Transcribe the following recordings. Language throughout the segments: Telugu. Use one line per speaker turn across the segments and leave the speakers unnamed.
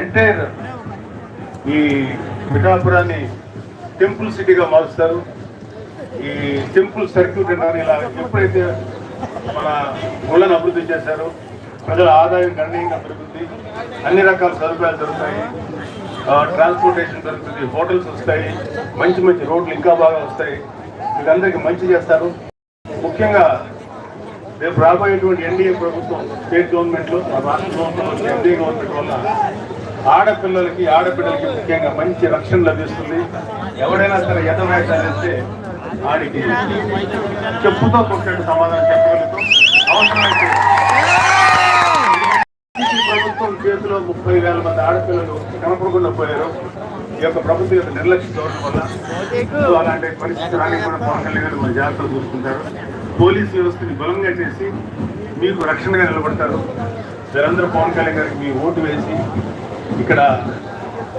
ఎంటైర్ ఈ పిఠాపురాన్ని టెంపుల్ సిటీగా మారుస్తారు. ఈ టెంపుల్ సర్క్యూట్ అని ఇలా ఎప్పుడైతే మన ఊళ్ళను అభివృద్ధి చేశారో ప్రజల ఆదాయం గణనీయంగా పెరుగుతుంది అన్ని రకాల సదుపాయాలు దొరుకుతాయి. ట్రాన్స్పోర్టేషన్ దొరుకుతుంది హోటల్స్ వస్తాయి మంచి మంచి రోడ్లు ఇంకా బాగా వస్తాయి. వీళ్ళందరికీ మంచి చేస్తారు. ముఖ్యంగా రేపు రాబోయేటువంటి ఎన్డీఏ ప్రభుత్వం స్టేట్ గవర్నమెంట్లో రాష్ట్ర గవర్నమెంట్ ఎన్డీఏ గవర్నమెంట్ వల్ల ఆడపిల్లలకి ఆడపిల్లలకి ముఖ్యంగా మంచి రక్షణ లభిస్తుంది. ఎవడైనా సరే ఎదవేషాలు ఆడికి చెప్పుతో కొట్టేట్టు సమాధానం చెప్పగలుగుతాం. అవసరమైతే ప్రభుత్వం చేతిలో ముప్పై వేల మంది ఆడపిల్లలు కనపడకుండా పోయారు. ఈ యొక్క ప్రభుత్వం యొక్క నిర్లక్ష్యం ధోరణి వల్ల అలాంటి పరిస్థితి రానివ్వడం పవన్ కళ్యాణ్ గారు మన జాగ్రత్తలు చూసుకుంటారు. పోలీస్ వ్యవస్థని బలంగా చేసి మీకు రక్షణగా నిలబడతారు. మీరందరూ పవన్ కళ్యాణ్ గారికి మీ ఓటు వేసి ఇక్కడ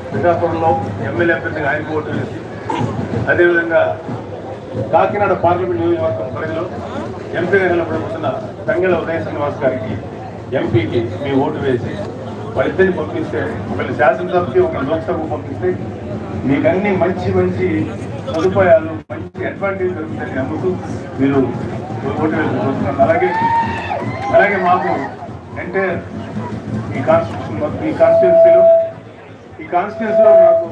శ్రీకాకుళంలో ఎమ్మెల్యే అభ్యర్థిగా ఆయనకు ఓటు వేసి అదేవిధంగా కాకినాడ పార్లమెంట్ నియోజకవర్గం పరిధిలో ఎంపీగా నిలబడిపోతున్న తంగెల ఉదయ శ్రీనివాస్ గారికి ఎంపీకి మీ ఓటు వేసి వాళ్ళిద్దరిని పంపిస్తే ఒకళ్ళు శాసనసభకి ఒక లోక్సభకు పంపిస్తే మీకు అన్ని మంచి మంచి సదుపాయాలు మంచి అడ్వాంటేజ్ దొరుకుతాయని నమ్ముతూ మీరు ఓటు వేసుకుంటున్నారు అలాగే అలాగే మాకు అంటే ఈ కాన్స్టిట్యూషన్ ఈ కాన్స్టిట్యున్సీలో ఈ కాన్స్టిట్యున్సీలో మాకు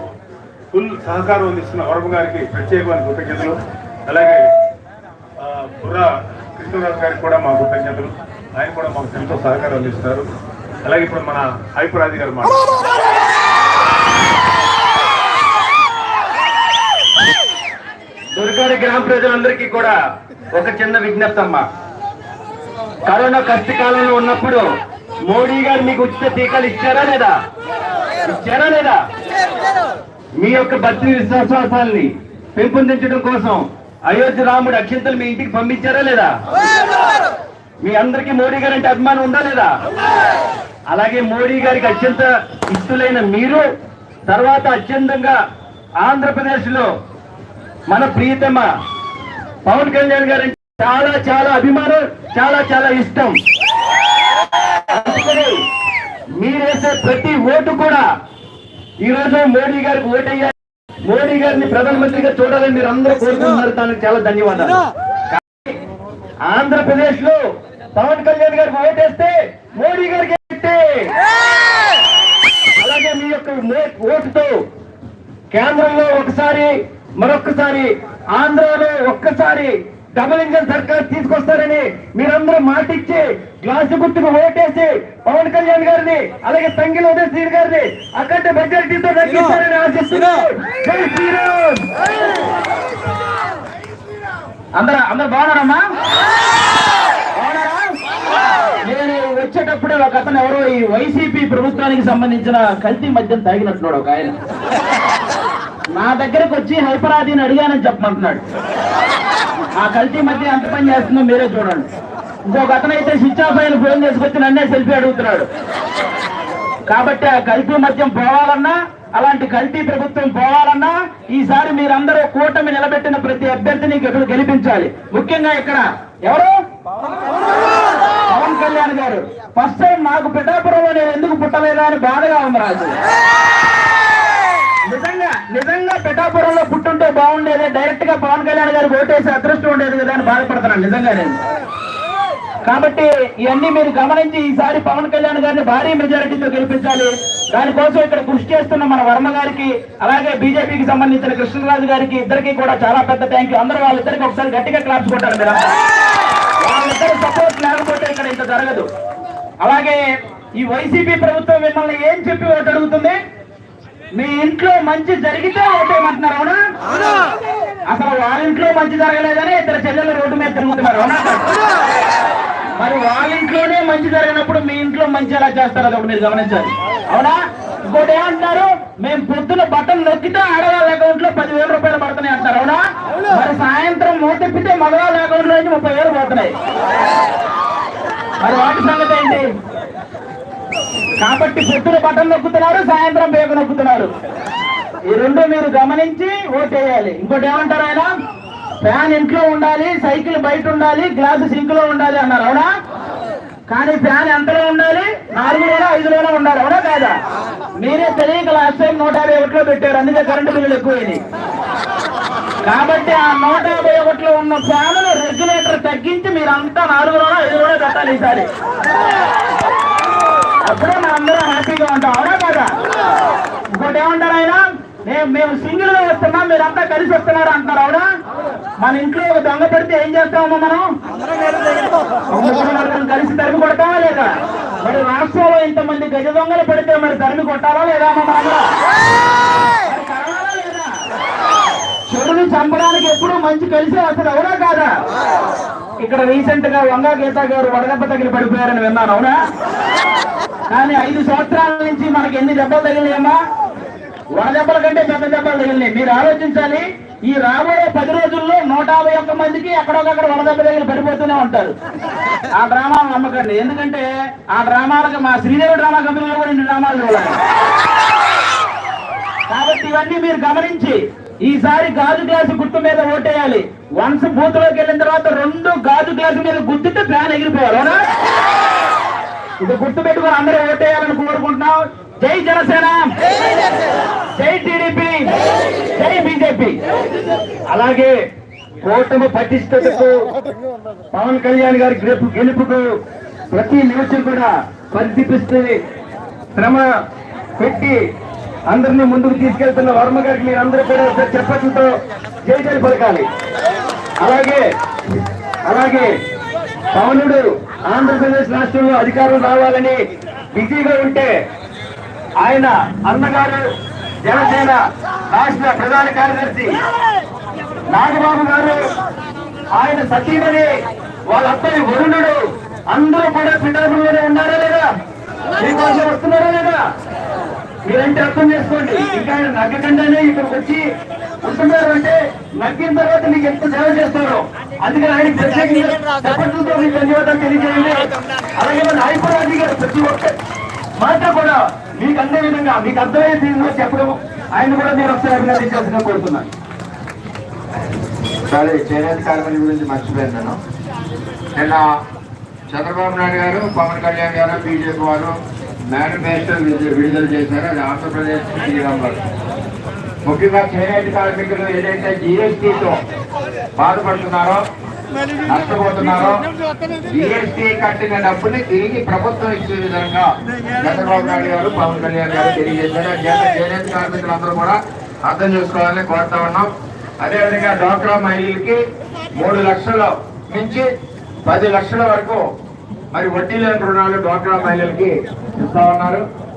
ఫుల్ సహకారం అందిస్తున్న వరపు గారికి ప్రత్యేకమైన కృతజ్ఞతలు. అలాగే బుర్ర బుర్రా కృష్ణరాజు గారికి కూడా మా కృతజ్ఞతలు. ఆయన కూడా మాకు ఎంతో సహకారం అందిస్తారు. అలాగే ఇప్పుడు మన హైపరాది గారు మాట.
దుర్గాడి గ్రామ ప్రజలందరికీ కూడా ఒక చిన్న విజ్ఞప్తి అమ్మా. కరోనా కష్టకాలంలో ఉన్నప్పుడు మోడీ గారు మీకు ఉచిత టీకాలు ఇచ్చారా లేదా? ఇచ్చారా లేదా? మీ యొక్క భక్తి విశ్వాసాలని పెంపొందించడం కోసం అయోధ్య రాముడు అక్షంతలు మీ ఇంటికి పంపించారా లేదా? మీ అందరికీ మోడీ గారు అంటే అభిమానం ఉందా లేదా? అలాగే మోడీ గారికి అత్యంత ఇష్టలైన మీరు తర్వాత అత్యంతంగా ఆంధ్రప్రదేశ్లో మన ప్రియతమ పవన్ కళ్యాణ్ గారు చాలా చాలా అభిమానం చాలా చాలా ఇష్టం. అందుకని మీరేసే ప్రతి ఓటు కూడా ఈ రోజు మోడీ గారికి ఓటయ్యారు మోడీ గారిని ప్రధానమంత్రిగా చూడాలని మీరు అందరూ కోరుకుంటున్నారు దానికి చాలా ధన్యవాదాలు. ఆంధ్రప్రదేశ్లో పవన్ కళ్యాణ్ గారికి ఓటేస్తే మోడీ గారికి. అలాగే మీ యొక్క ఓటుతో కేంద్రంలో ఒకసారి మరొక్కసారి ఆంధ్రాలో ఒక్కసారి డబుల్ ఇంజన్ సర్కార్ తీసుకొస్తారని మీరందరూ మాటిచ్చి గ్లాసు గుర్తుకు ఓటేసి పవన్ కళ్యాణ్ గారిని అలాగే తంగిల ఉదయ్ శ్రీ గారిని అక్కడ మెజారిటీతో తగ్గిస్తారని శ్రీరామ్ అందరూ అందరు బాగున్నారమ్మా? బాగున్నారా? నేను వచ్చేటప్పుడు ఒక అతను ఎవరో ఈ వైసీపీ ప్రభుత్వానికి సంబంధించిన కల్తీ మద్యం తాగినట్టున్నాడు ఒక ఆయన. నా దగ్గరకు వచ్చి హైపరాదిని అడిగానని చెప్పమంటున్నాడు. ఆ కల్తీ మధ్య ఎంత పని చేస్తుందో మీరే చూడండి. ఇంకొక అతను అయితే స్విచ్ ఆఫ్ అయిన ఫోన్ చేసుకొచ్చి నన్నే సెల్ఫీ అడుగుతున్నాడు. కాబట్టి ఆ కల్తీ మద్యం పోవాలన్నా అలాంటి కల్తీ ప్రభుత్వం పోవాలన్నా ఈసారి మీరందరూ కూటమి నిలబెట్టిన ప్రతి అభ్యర్థిని ఇక్కడ గెలిపించాలి. ముఖ్యంగా ఇక్కడ ఎవరు? పవన్ కళ్యాణ్ గారు. ఫస్ట్ టైం నాకు పిఠాపురంలో నేను ఎందుకు పుట్టలేదా అని బాధగా ఉంది రాజు. నిజంగా నిజంగా పిఠాపురంలో పుట్టుంటే బాగుండేది. డైరెక్ట్గా పవన్ కళ్యాణ్ గారికి ఓటేసి అదృష్టం ఉండేది కదా అని బాధపడుతున్నాను నిజంగా నేను. కాబట్టి ఇవన్నీ మీరు గమనించి ఈసారి పవన్ కళ్యాణ్ గారిని భారీ మెజారిటీతో గెలిపించాలి. దానికోసం ఇక్కడ కృషి చేస్తున్న మన వర్మ గారికి అలాగే బీజేపీకి సంబంధించిన కృష్ణరాజు గారికి ఇద్దరికి కూడా చాలా పెద్ద థ్యాంక్ యూ అందరూ వాళ్ళిద్దరికి ఒకసారి గట్టిగా క్లాప్స్ కొట్టారు మీరు వాళ్ళిద్దరు సపోర్ట్ లేకపోతే ఇక్కడ ఇంత జరగదు. అలాగే ఈ వైసీపీ ప్రభుత్వం మిమ్మల్ని ఏం చెప్పి జరుగుతుంది అడుగుతుంది? మీ ఇంట్లో మంచి జరిగితే ఓటేయమంటున్నారు అవునా? అసలు వాళ్ళ ఇంట్లో మంచి జరగలేదని ఇద్దరు చెల్లెలు రోడ్డు మీద తిరుగుతున్నారు అవునా? మరి వాళ్ళ ఇంట్లోనే మంచి జరిగినప్పుడు మీ ఇంట్లో మంచి ఎలా చేస్తారు అది ఒకటి మీరు గమనించాలి. అవునా? ఇంకోటి ఏమంటున్నారు? మేము పొద్దున బట్టలు నొక్కితే ఆడవాళ్ళ అకౌంట్లో పదివేల రూపాయలు పడుతున్నాయి అంటారు అవునా? మరి సాయంత్రం మూత తిప్పితే మగవాళ్ళ అకౌంట్లో నుంచి ముప్పై వేలు పోతున్నాయి. మరి వాటి సంగతి ఏంటి? కాబట్టి పొద్దున బట్టలు నొక్కుతున్నారు సాయంత్రం బేగ నొక్కుతున్నారు. ఈ రెండు మీరు గమనించి ఓటేయాలి ఇంకోటి ఏమంటారు ఆయన? ఫ్యాన్ ఇంట్లో ఉండాలి సైకిల్ బయట ఉండాలి గ్లాసు సింక్లో ఉండాలి అన్నారు అవునా? కానీ ఫ్యాన్ ఎంతలో ఉండాలి? నాలుగులోనో ఐదులోనో ఉండాలి అవునా కాదా? మీరే తెలియక లాస్ట్ టైం నూట యాభై ఒకటిలో పెట్టారు అందుకే కరెంటు బిల్లులు ఎక్కువైంది కాబట్టి ఆ నూట యాభై ఒకటిలో ఉన్న ఫ్యాన్ రెగ్యులేటర్ తగ్గించి మీరంతా నాలుగులోనో ఐదులోనో పెట్టాలి ఈసారి. అప్పుడే మనందరం హ్యాపీగా ఉంటాం. అవునా కదా? ఇంకోటి ఏమంటారు ఆయన? మేము మేము సింగిల్గా వస్తున్నాం మీరంతా కలిసి వస్తున్నారు అంటారు అవునా? మన ఇంట్లో ఒక దొంగ పెడితే ఏం చేస్తామమ్మా మనం? కలిసి తరిమి కొడతామా లేదా మరి రాష్ట్రంలో ఇంతమంది గజ దొంగలు పడితే మరి తరిమి కొట్టాలా లేదా అమ్మా చెడుని చంపడానికి ఎప్పుడు మంచి కలిసి వస్తుంది అవునా కాదా? ఇక్కడ రీసెంట్గా వంగా గీత గారు వడదెబ్బ తగిలి పడిపోయారని విన్నాను అవునా? కానీ ఐదు సంవత్సరాల నుంచి మనకి ఎన్ని దెబ్బలు తగిలినాయమ్మా? వడదెబ్బల కంటే పెద్ద దెబ్బలు తగిలినాయి. మీరు ఆలోచించాలి ఈ రాబోయే పది రోజుల్లో నూట యాభై ఒక్క మందికి ఎక్కడొకక్కడ వడదెబ్బ తగిలి పడిపోతూనే ఉంటారు. ఆ డ్రామాలు నమ్మకండి. ఎందుకంటే ఆ డ్రామాలకు మా శ్రీదేవి డ్రామా కంపెనీలో కూడా రెండు డ్రామాలు చూడాలి. కాబట్టి ఇవన్నీ మీరు గమనించి ఈసారి గాజు గ్లాసు గుర్తు మీద ఓటేయాలి. వన్స్ బూత్లోకి వెళ్ళిన తర్వాత రెండు గాజు గ్లాసు మీద గుర్తుతే ఫ్యాన్ ఎగిరిపోవాలి అవునా? ఇది గుర్తు పెట్టుకుని అందరూ ఓటేయాలని కోరుకుంటున్నాం. జై జనసేన. జై టీడీపీ. జై బీజేపీ. అలాగే కూటమి పటిష్టతకు పవన్ కళ్యాణ్ గారి గెలుపు గెలుపుకు ప్రతి నిమిషం కూడా పరిదీపిస్తుంది శ్రమ పెట్టి అందరినీ ముందుకు తీసుకెళ్తున్న వర్మ గారికి మీరు అందరూ కూడా చెప్పట్లతో జై జై పలకాలి. అలాగే అలాగే పవనుడు ఆంధ్రప్రదేశ్ రాష్ట్రంలో అధికారం రావాలని బిజీగా ఉంటే ఆయన అన్నగారు జనసేన రాష్ట్ర ప్రధాన కార్యదర్శి నాగబాబు గారు ఆయన సతీమణి వాళ్ళ అబ్బాయి వరుణుడు అందరూ కూడా పిఠాపురంలోనే ఉన్నారా లేదా? మీకోసం వస్తున్నారా లేదా? మీరంటే అర్థం చేసుకోండి. ఇంకా ఆయన నగ్గకుండానే ఇక్కడికి వచ్చి ఉంటున్నారు అంటే నగ్గిన తర్వాత మీకు ఎంత సేవ చేస్తారో. అందుకని ఆయన ప్రత్యేకంగా చెప్పట్లతో మీకు ధన్యవాదాలు తెలియజేయండి. అలాగే మన నాయకురాజు గారు ప్రతి ఒక్క మాట కూడా మీకు అందే విధంగా మీకు అర్థమయ్యే తీరులో చెప్పడం ఆయన కూడా నేను ఒకసారి అభినందించాల్సిన కోరుతున్నాను.
సరే చేనేత కార్మికుల గురించి మర్చిపోయాను నేను. నిన్న చంద్రబాబు నాయుడు గారు పవన్ కళ్యాణ్ గారు బీజేపీ వారు మేనిఫెస్టో విడుదల చేశారు. అది ఆంధ్రప్రదేశ్ శ్రీరామ్ ముఖ్యంగా చేనేటి కార్మికులు ఏదైతే జిఎస్టీతో బాధపడుతున్నారో నష్టపోతున్నారో జిఎస్టీ కట్టిన డబ్బుని తిరిగి ప్రభుత్వం ఇచ్చే విధంగా చంద్రబాబు నాయుడు గారు పవన్ కళ్యాణ్ గారు తెలియజేశారు. చేత చేనేత కార్మికులందరూ కూడా అర్థం చేసుకోవాలని కోరుతా ఉన్నాం. అదేవిధంగా డోక్రా మహిళలకి మూడు లక్షల నుంచి పది లక్షల వరకు మరి వడ్డీ లేని రుణాలు డోక్రా మహిళలకి ఇస్తా ఉన్నారు?